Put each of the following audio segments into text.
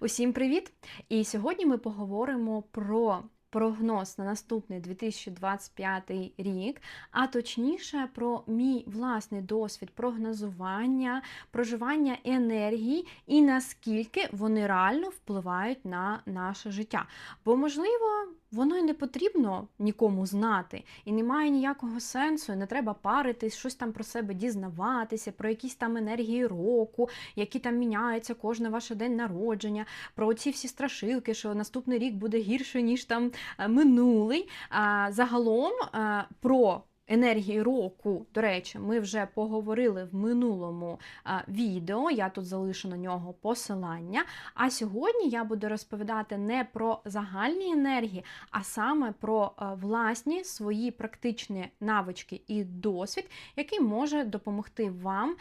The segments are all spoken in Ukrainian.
Усім привіт! І сьогодні ми поговоримо про прогноз на наступний 2025 рік, а точніше про мій власний досвід прогнозування, проживання енергії і наскільки вони реально впливають на наше життя. Бо, можливо, воно й не потрібно нікому знати, і немає ніякого сенсу, і не треба паритись, щось там про себе дізнаватися, про якісь там енергії року, які там міняються кожен ваш день народження, про ці всі страшилки, що наступний рік буде гірше, ніж там е, минулий. А загалом е, про енергії року, до речі, ми вже поговорили в минулому відео. Я тут залишу на нього посилання. А сьогодні я буду розповідати не про загальні енергії, а саме про власні свої практичні навички і досвід, який може допомогти вам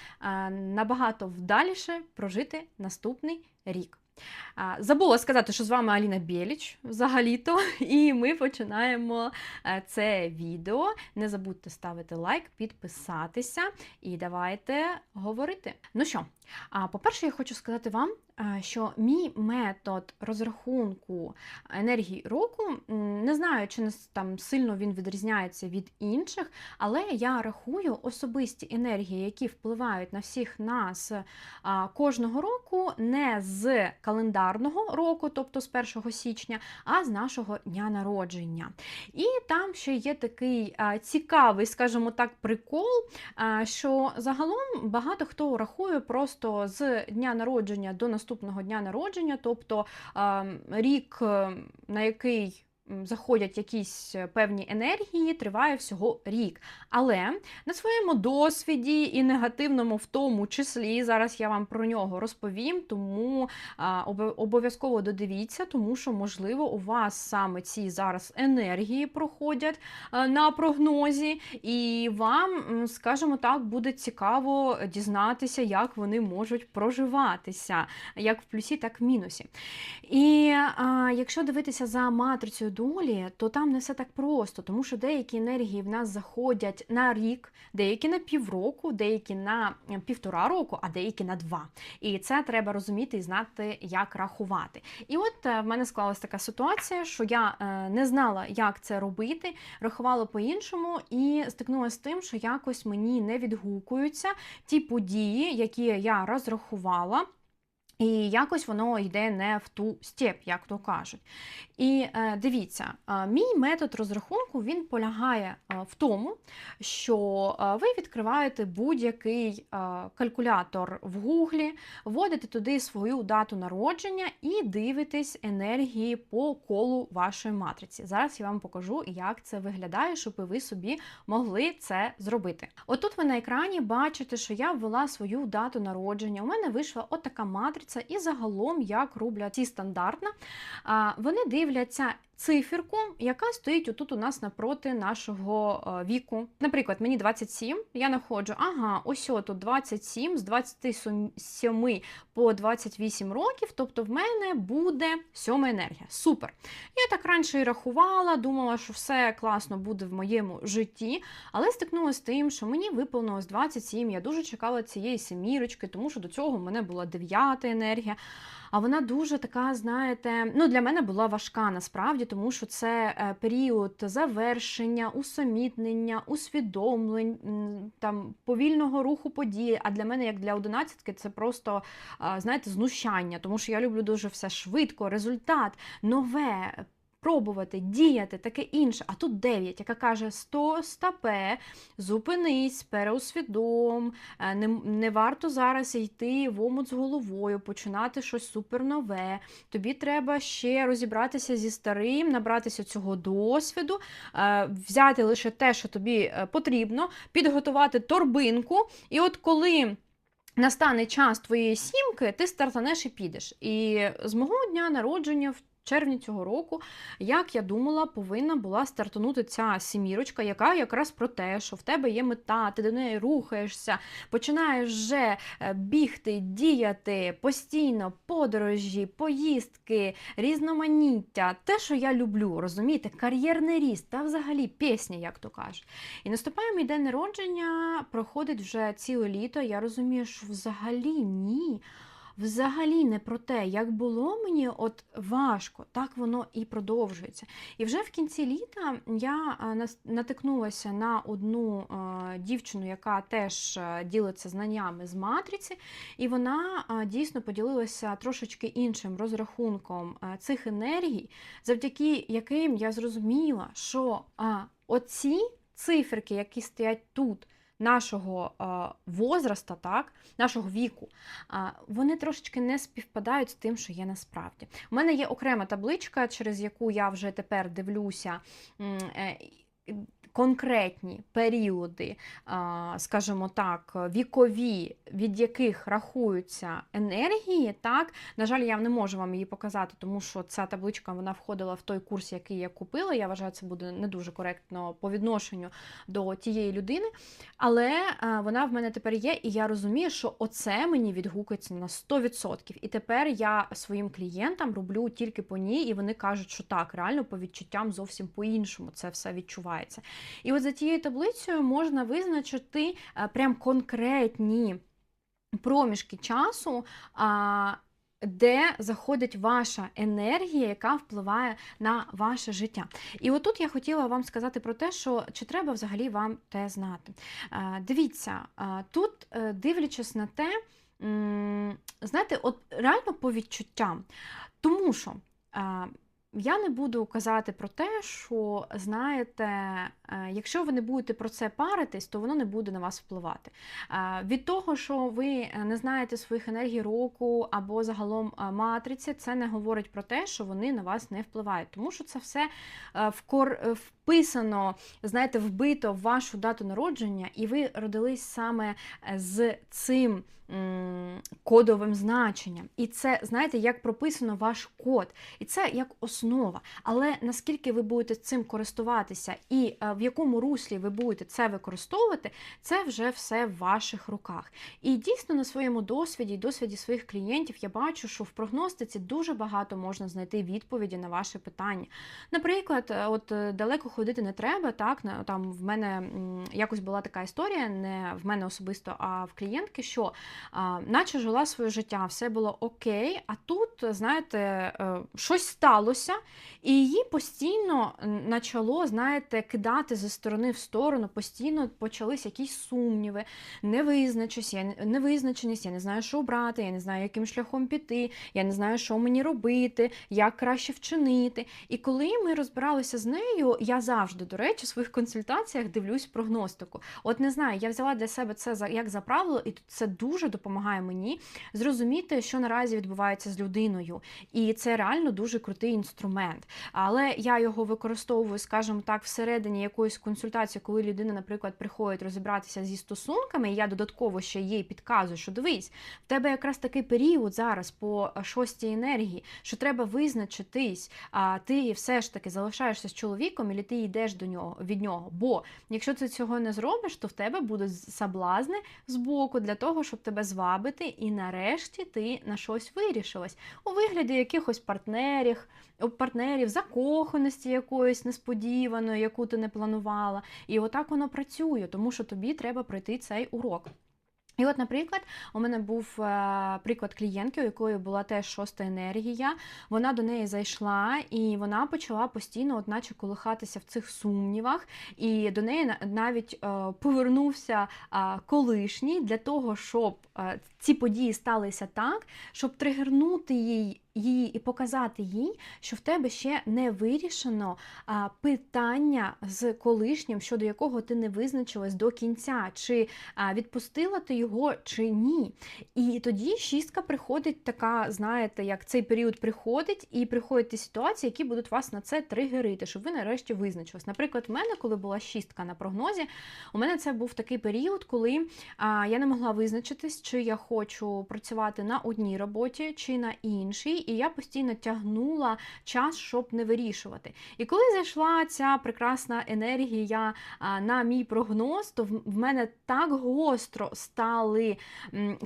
набагато вдаліше прожити наступний рік. Забула сказати, що з вами Аліна Біліч взагалі-то, і ми починаємо е, це відео. Не забудьте ставити лайк, підписатися і давайте говорити. Ну що, по-перше, я хочу сказати вам, е, що мій метод розрахунку енергії року, не знаю, чи не там сильно він відрізняється від інших, але я рахую особисті енергії, які впливають на всіх нас а, кожного року, не з календарного року, тобто з 1 січня, а з нашого дня народження. І там ще є такий а, цікавий, скажімо так, прикол, а, що загалом багато хто рахує просто з дня народження до наступного дня народження, тобто а, рік, е, на який заходять якісь е, певні енергії, триває всього рік. Але на своєму досвіді і негативному в тому числі, зараз я вам про нього розповім, тому обов'язково додивіться, тому що, можливо, у вас саме ці зараз енергії проходять на прогнозі, і вам, скажімо так, буде цікаво дізнатися, як вони можуть проживатися, як в плюсі, так в мінусі. І а, якщо дивитися за матрицею долі, то там не все так просто, тому що деякі енергії в нас заходять на рік, деякі на півроку, деякі на півтора року, а деякі на два. І це треба розуміти і знати, як рахувати. І от е, в мене склалася така ситуація, що я е, не знала, як це робити, рахувала по-іншому і стикнулася з тим, що якось мені не відгукуються ті події, які я розрахувала. І якось воно йде не в ту степ, як то кажуть. І е, дивіться, е, мій метод розрахунку він полягає е, в тому, що е, ви відкриваєте будь-який е, калькулятор в Гуглі, вводите туди свою дату народження і дивитесь енергії по колу вашої матриці. Зараз я вам покажу, як це виглядає, щоб ви собі могли це зробити. Отут ви на екрані бачите, що я ввела свою дату народження. У мене вийшла отака матриця, і загалом як роблять ці стандартно. Вони дивляться циферку, яка стоїть отут у нас напроти нашого е, віку. Наприклад, мені 27, я знаходжу, ага, ось тут 27, з 27 по 28 років, тобто в мене буде сьома енергія. Супер. Я так раніше і рахувала, думала, що все класно буде в моєму житті, але стикнулася з тим, що мені виповнилось 27, я дуже чекала цієї семірочки, тому що до цього в мене була дев'ята енергія. А вона дуже така, знаєте, ну для мене була важка насправді, тому що це е, період завершення, усамітнення, усвідомлень, там повільного руху подій. А для мене, як для одинадцятки, це просто знаєте, знущання, тому що я люблю дуже все швидко, результат, нове. Пробувати, діяти, таке інше. А тут 9, яка каже: 100 стапе, зупинись, переусвідом, е, не, не варто зараз йти в омут з головою, починати щось супернове. Тобі треба ще розібратися зі старим, набратися цього досвіду, е, взяти лише те, що тобі е, потрібно, підготувати торбинку. І от коли. Настане час твоєї сімки, ти стартанеш і підеш. І з мого дня народження в червні цього року, як я думала, повинна була стартанути ця сімірочка, яка якраз про те, що в тебе є мета, ти до неї рухаєшся, починаєш вже е, бігти, діяти постійно, подорожі, поїздки, різноманіття, те, що я люблю, розумієте, кар'єрний ріст та взагалі пісня, як то кажуть. І наступає мій день народження, проходить вже ціле літо. Я розумію, що взагалі ні. Взагалі не про те, як було мені от важко, так воно і продовжується. І вже в кінці літа я натикнулася на одну дівчину, яка теж ділиться знаннями з матриці, і вона дійсно поділилася трошечки іншим розрахунком цих енергій, завдяки яким я зрозуміла, що оці циферки, які стоять тут, нашого а, возраста, так, нашого віку, а, вони трошечки не співпадають з тим, що є насправді. У мене є окрема табличка, через яку я вже тепер дивлюся. Конкретні періоди, скажімо так, вікові, від яких рахуються енергії, так на жаль, я не можу вам її показати, тому що ця табличка вона входила в той курс, який я купила. Я вважаю, це буде не дуже коректно по відношенню до тієї людини. Але вона в мене тепер є, і я розумію, що оце мені відгукується на 100%. І тепер я своїм клієнтам роблю тільки по ній, і вони кажуть, що так, реально по відчуттям зовсім по-іншому це все відчувається. І от за тією таблицею можна визначити прям конкретні проміжки часу. Де заходить ваша енергія, яка впливає на ваше життя. І отут я хотіла вам сказати про те, що чи треба взагалі вам те знати. Е, Дивіться, е, тут, е, дивлячись на те, знаєте, от реально по відчуттям. Тому що е, я не буду казати про те, що знаєте, е, якщо ви не будете про це паритись, то воно не буде на вас впливати. Е, Від того, що ви е, не знаєте своїх енергій року або загалом матриці, це не говорить про те, що вони на вас не впливають, тому що це все в кор е, вписано, знаєте, вбито в вашу дату народження, і ви родились саме е, з цим. Кодовим значенням. І це, знаєте, як прописано ваш код. І це як основа. Але наскільки ви будете цим користуватися і е, в якому руслі ви будете це використовувати, це вже все в ваших руках. І дійсно на своєму досвіді і досвіді своїх клієнтів я бачу, що в прогностиці дуже багато можна знайти відповіді на ваші питання. Наприклад, е, от далеко ходити не треба. Так, там в мене якось була така історія, не в мене особисто, а в клієнтки, що а, наче жила своє життя, все було окей. А тут, знаєте, е, щось сталося, і її постійно почало, знаєте, кидати зі сторони в сторону, постійно почались якісь сумніви, невизначеність, я невизначеність, я не знаю, що обрати, я не знаю, яким шляхом піти, я не знаю, що мені робити, як краще вчинити. І коли ми розбиралися з нею, я завжди, до речі, в своїх консультаціях дивлюсь прогностику. От не знаю, я взяла для себе це як за правило, і це дуже допомагає мені зрозуміти, що наразі відбувається з людиною. І це реально дуже крутий інструмент. Але я його використовую, скажімо так, всередині якоїсь консультації, коли людина, наприклад, приходить розібратися зі стосунками, і я додатково ще їй підказую, що дивись, в тебе якраз такий період зараз по шостій енергії, що треба визначитись, а ти все ж таки залишаєшся з чоловіком, і ти йдеш до нього від нього. Бо якщо ти цього не зробиш, то в тебе будуть соблазни з боку для того, щоб тебе звабити, і нарешті ти на щось вирішилась у вигляді якихось партнерів, партнерів, закоханості якоїсь несподіваної, яку ти не планувала. І отак воно працює, тому що тобі треба пройти цей урок. І от, наприклад, у мене був е, приклад клієнтки, у якої була теж шоста енергія. Вона до неї зайшла, і вона почала постійно, от наче колихатися в цих сумнівах. І до неї на- навіть е, повернувся колишній для того, щоб е, ці події сталися так, щоб тригернути їй. Її і показати їй, що в тебе ще не вирішено а, питання з колишнім, щодо якого ти не визначилась до кінця, чи а, відпустила ти його чи ні. І тоді шістка приходить така, знаєте, як цей період приходить, і приходять ті ситуації, які будуть вас на це тригерити, щоб ви нарешті визначились. Наприклад, в мене, коли була шістка на прогнозі, у мене це був такий період, коли а, я не могла визначитись, чи я хочу працювати на одній роботі, чи на іншій. і я постійно тягнула час, щоб не вирішувати. І коли зайшла ця прекрасна енергія на мій прогноз, то в в мене так гостро стали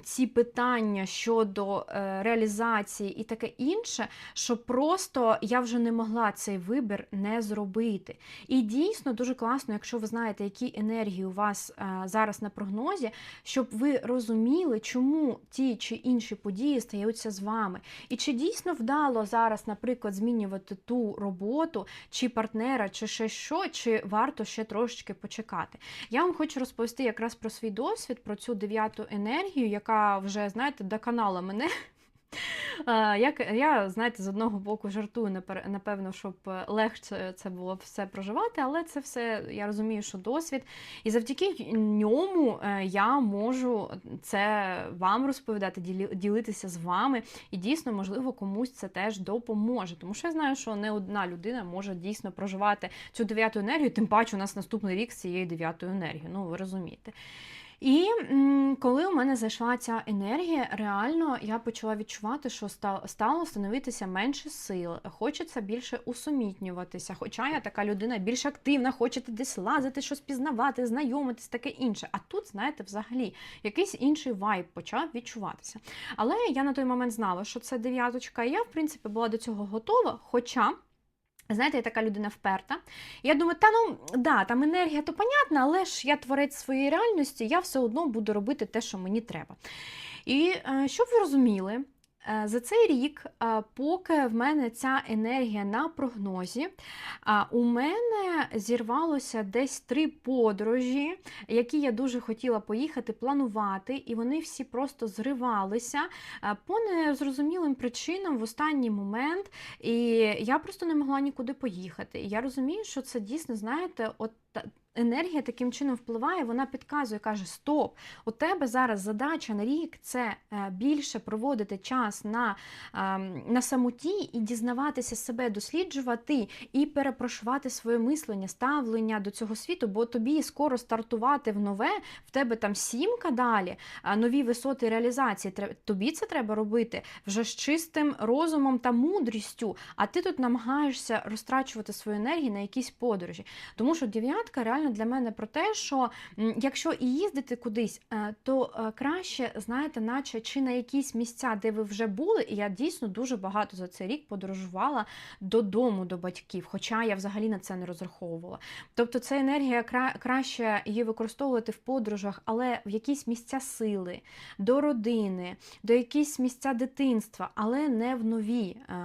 ці питання щодо е, реалізації і таке інше, що просто я вже не могла цей вибір не зробити. І дійсно дуже класно, якщо ви знаєте, які енергії у вас е, зараз на прогнозі, щоб ви розуміли, чому ті чи інші події стаються з вами. І чи дійсно вдало зараз, наприклад, змінювати ту роботу, чи партнера, чи ще що, чи варто ще трошечки почекати. Я вам хочу розповісти якраз про свій досвід, про цю дев'яту енергію, яка вже, знаєте, доконала мене. Як я, знаєте, з одного боку жартую, напевно, щоб е, легше це було все проживати, але це все я розумію, що досвід. І завдяки ньому е, я можу це вам розповідати, ділитися з вами. І дійсно, можливо, комусь це теж допоможе. Тому що я знаю, що не одна людина може дійсно проживати цю дев'яту енергію, тим паче у нас наступний рік з цією дев'ятою енергією. Ну, ви розумієте. І коли у мене зайшла ця енергія, реально я почала відчувати, що ста- стало становитися менше сил, хочеться більше усумітнюватися. Хоча я така людина більш активна, хочете десь лазити, щось пізнавати, знайомитись, таке інше. А тут, знаєте, взагалі якийсь інший вайб почав відчуватися. Але я на той момент знала, що це дев'яточка, і я, в принципі, була до цього готова. Хоча. Знаєте, я така людина вперта. Я думаю, та ну да, там енергія то понятна, але ж я творець своєї реальності, я все одно буду робити те, що мені треба. І е, щоб ви розуміли, за цей рік, е, поки в мене ця енергія на прогнозі, у мене зірвалося десь три подорожі, які я дуже хотіла поїхати, планувати, і вони всі просто зривалися е, по незрозумілим причинам в останній момент. І я просто не могла нікуди поїхати. Я розумію, що це дійсно, знаєте, от енергія таким чином впливає, вона підказує, каже: Стоп, у тебе зараз задача на рік це е, більше проводити час на, ем, на самоті і дізнаватися себе, досліджувати і перепрошувати своє мислення, ставлення до цього світу, бо тобі скоро стартувати в нове, в тебе там сімка далі, нові висоти реалізації. Тобі це треба робити вже з чистим розумом та мудрістю, а ти тут намагаєшся розтрачувати свою енергію на якісь подорожі. Тому що дев'ятка реально для мене про те, що якщо і їздити кудись, е, то е, краще, знаєте, наче чи на якісь місця, де ви вже були, і я дійсно дуже багато за цей рік подорожувала додому до батьків, хоча я взагалі на це не розраховувала. Тобто це енергія краще її використовувати в подорожах, але в якісь місця сили, до родини, до якісь місця дитинства, але не в нові е,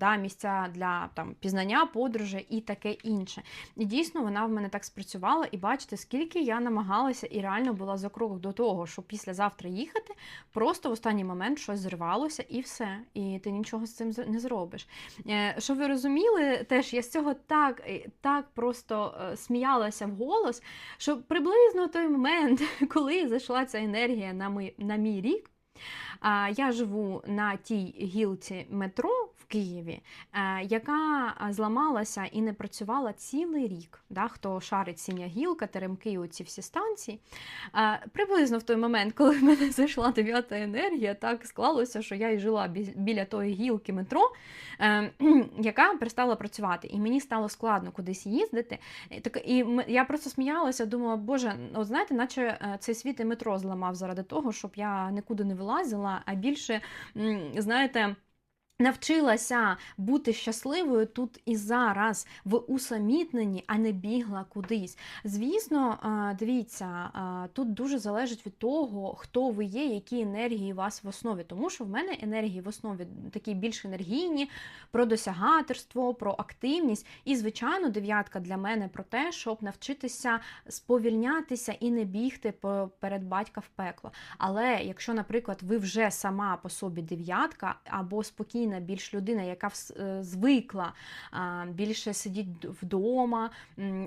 да, місця для там, пізнання, подорожі і таке інше. І дійсно вона в мене так спрацювала, і бачите, скільки я намагалася і реально була за крок до того, щоб післязавтра їхати, просто в останній момент щось зривалося і все. І ти нічого з цим не зробиш. Е, Щоб ви розуміли, теж я з цього так, е, так просто е, сміялася в голос, що приблизно той момент, коли зайшла ця енергія на мій, на мій рік. Я живу на тій гілці метро Києві, е, яка зламалася і не працювала цілий рік. Да? Хто шарить синя гілка, теремки, оці всі станції. Е, Приблизно в той момент, коли в мене зайшла дев'ята енергія, так склалося, що я і жила біля тої гілки метро, е, яка перестала працювати. І мені стало складно кудись їздити. І я просто сміялася, думала, боже, от знаєте, наче е, цей світ і метро зламав заради того, щоб я нікуди не вилазила, а більше, знаєте. Навчилася бути щасливою тут і зараз в усамітненні, а не бігла кудись. Звісно, е, дивіться, е, тут дуже залежить від того, хто ви є, які енергії у вас в основі. Тому що в мене енергії в основі такі більш енергійні, про досягаторство, про активність. І, звичайно, дев'ятка для мене про те, щоб навчитися сповільнятися і не бігти перед батька в пекло. Але якщо, наприклад, ви вже сама по собі дев'ятка або спокійна більш людина, яка е, звикла більше сидіти вдома,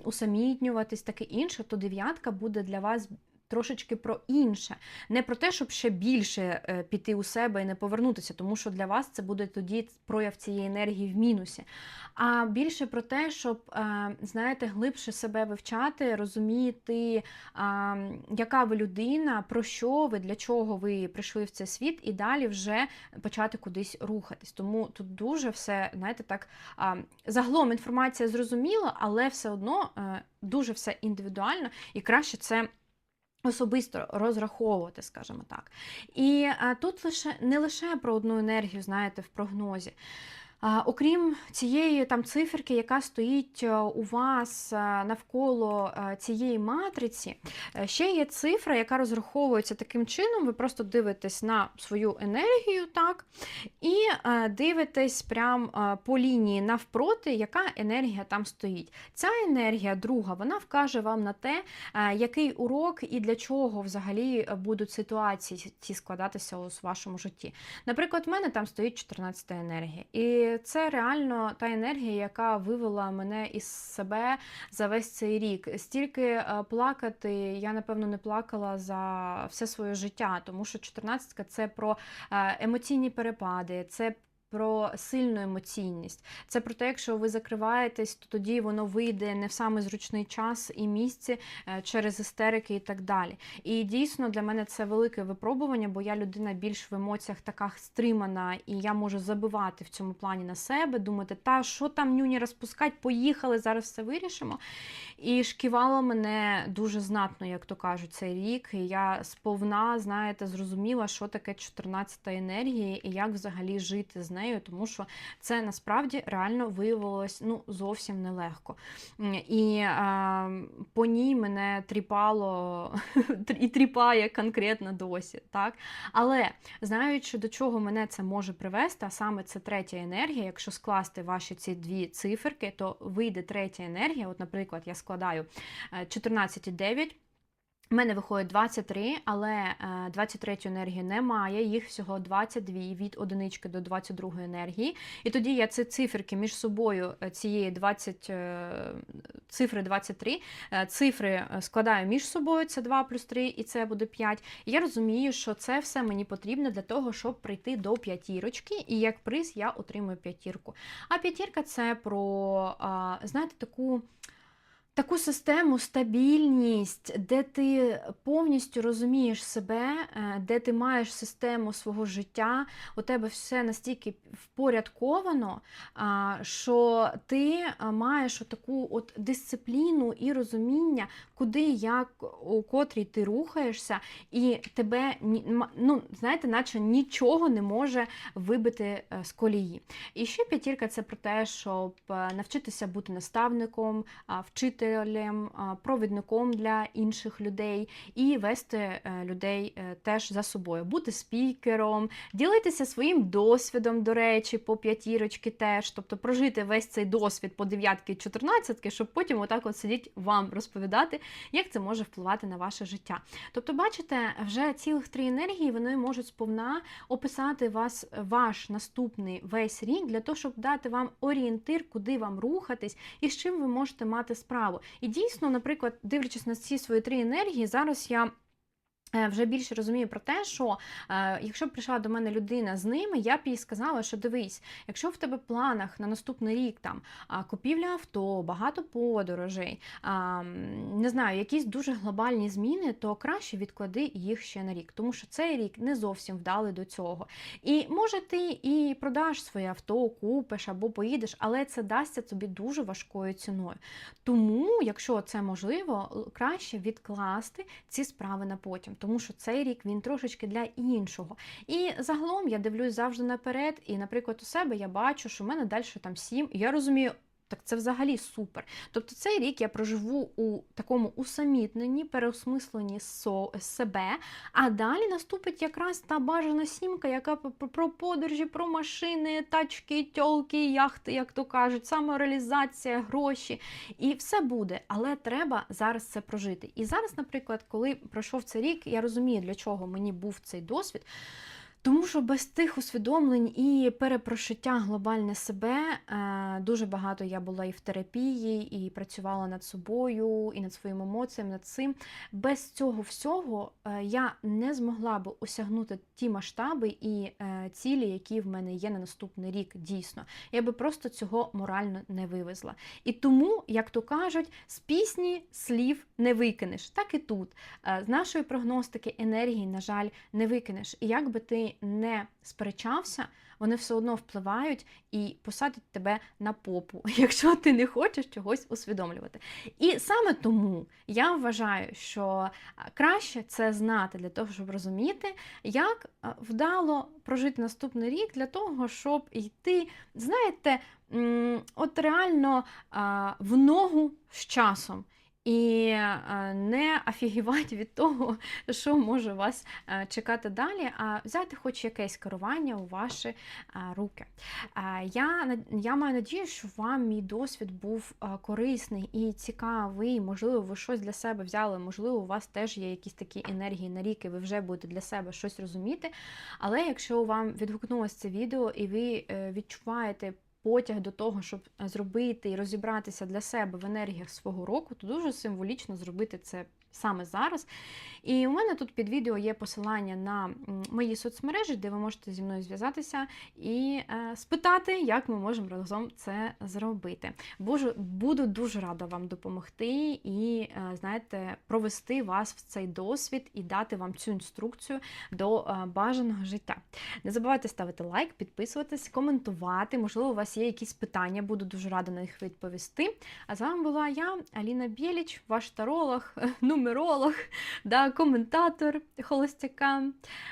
усамітнюватись, таке інше, то дев'ятка буде для вас трошечки про інше. Не про те, щоб ще більше е, піти у себе і не повернутися, тому що для вас це буде тоді прояв цієї енергії в мінусі. А більше про те, щоб, е, знаєте, глибше себе вивчати, розуміти, яка ви людина, про що ви, для чого ви прийшли в цей світ, і далі вже почати кудись рухатись. Тому тут дуже все, знаєте, так загалом інформація зрозуміла, але все одно е, дуже все індивідуально і краще це. Особисто розраховувати, скажімо так. І а, тут лише не лише про одну енергію, знаєте, в прогнозі. Окрім цієї там циферки, яка стоїть е, у вас е, навколо е, цієї матриці, ще є цифра, яка розраховується таким чином. Ви просто дивитесь на свою енергію, так, і дивитесь прям по лінії навпроти, яка енергія там стоїть. Ця енергія, друга, вона вкаже вам на те, який урок і для чого взагалі будуть ситуації ці складатися у вашому житті. Наприклад, в мене там стоїть 14 енергія. І це реально та енергія, яка вивела мене із себе за весь цей рік. Стільки е, плакати я, напевно, не плакала за все своє життя, тому що 14 це про е, емоційні перепади, це про сильну емоційність. Це про те, якщо ви закриваєтесь, то тоді воно вийде не в самий зручний час і місці е, через істерики і так далі. І дійсно для мене це велике випробування, бо я людина більш в емоціях така стримана, і я можу забивати в цьому плані на себе, думати, та що там нюні розпускать, поїхали, зараз все вирішимо. І шківало мене дуже знатно, як то кажуть, цей рік. І я сповна, знаєте, зрозуміла, що таке 14 енергії і як взагалі жити з нею нею, тому що це насправді реально виявилось ну, зовсім нелегко. І а, по ній мене тріпало і тріпає конкретно досі. так? Але знаючи, до чого мене це може привести, а саме це третя енергія, якщо скласти ваші ці дві циферки, то вийде третя енергія. От, наприклад, я складаю 14,9. У мене виходить 23, але 23 е, енергії немає, їх всього 22 від одинички до 22 енергії. І тоді я ці циферки між собою, е, цієї 20, е, цифри 23, цифри складаю між собою, це 2 плюс 3, і це буде 5. І я розумію, що це все мені потрібно для того, щоб прийти до п'ятірочки, і як приз я отримую п'ятірку. А п'ятірка це про, знаєте, таку таку систему, стабільність, де ти повністю розумієш себе, е, де ти маєш систему свого життя, у тебе все настільки впорядковано, що ти маєш таку от дисципліну і розуміння, куди, як, у котрій ти рухаєшся, і тебе ну, знаєте, наче нічого не може вибити е, з колії. І ще п'ятірка це про те, щоб е, навчитися бути наставником, вчити вчителем, провідником для інших людей і вести е, людей е, теж за собою, бути спікером, ділитися своїм досвідом, до речі, по п'ятірочки теж, тобто прожити весь цей досвід по дев'ятки, чотирнадцятки, щоб потім отак от сидіть вам розповідати, як це може впливати на ваше життя. Тобто, бачите, вже цілих три енергії вони можуть сповна описати вас, ваш наступний весь рік для того, щоб дати вам орієнтир, куди вам рухатись і з чим ви можете мати справу цікаво. І дійсно, наприклад, дивлячись на ці свої три енергії, зараз я. Е, вже більше розумію про те, що е, якщо б прийшла до мене людина з ними, я б їй сказала, що дивись, якщо в тебе планах на наступний рік там купівля авто, багато подорожей, е, не знаю, якісь дуже глобальні зміни, то краще відклади їх ще на рік, тому що цей рік не зовсім вдали до цього. І може ти і продаш своє авто, купиш або поїдеш, але це дасться тобі дуже важкою ціною. Тому, якщо це можливо, краще відкласти ці справи на потім тому що цей рік він трошечки для іншого. І загалом я дивлюсь завжди наперед, і, наприклад, у себе я бачу, що в мене далі там сім. Я розумію, так це взагалі супер. Тобто цей рік я проживу у такому усамітненні, переосмисленні себе, а далі наступить якраз та бажана сімка, яка про подорожі, про машини, тачки, тьолки, яхти, як то кажуть, самореалізація, гроші. І все буде, але треба зараз це прожити. І зараз, наприклад, коли пройшов цей рік, я розумію, для чого мені був цей досвід. Тому що без тих усвідомлень і перепрошиття глобальне себе е, дуже багато я була і в терапії, і працювала над собою, і над своїми емоціями, над цим. Без цього всього е, я не змогла би осягнути ті масштаби і е, цілі, які в мене є на наступний рік. Дійсно, я би просто цього морально не вивезла. І тому, як то кажуть, з пісні слів не викинеш. Так і тут. З нашої прогностики енергії, на жаль, не викинеш. І як би ти не сперечався, вони все одно впливають і посадять тебе на попу, якщо ти не хочеш чогось усвідомлювати. І саме тому я вважаю, що краще це знати для того, щоб розуміти, як вдало прожити наступний рік для того, щоб йти, знаєте, от реально в ногу з часом. І е, не афігівати від того, що може вас е, чекати далі, а взяти хоч якесь керування у ваші е, руки. Я, я маю надію, що вам мій досвід був корисний і цікавий. Можливо, ви щось для себе взяли, можливо, у вас теж є якісь такі енергії на рік, і ви вже будете для себе щось розуміти. Але якщо вам відгукнулося це відео і ви відчуваєте потяг до того, щоб е, зробити і розібратися для себе в енергіях свого року, то дуже символічно зробити це саме зараз. І у мене тут під відео є посилання на мої соцмережі, де ви можете зі мною зв'язатися і е, спитати, як ми можемо разом це зробити. Боже, буду дуже рада вам допомогти і, е, знаєте, провести вас в цей досвід і дати вам цю інструкцію до бажаного життя. Не забувайте ставити лайк, підписуватись, коментувати. Можливо, у вас є якісь питання, буду дуже рада на них відповісти. А з вами була я, Аліна Бєліч, ваш таролог, нумеролог, да, коментатор холостяка.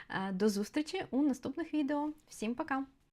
Е, До зустрічі у наступних відео. Всім пока!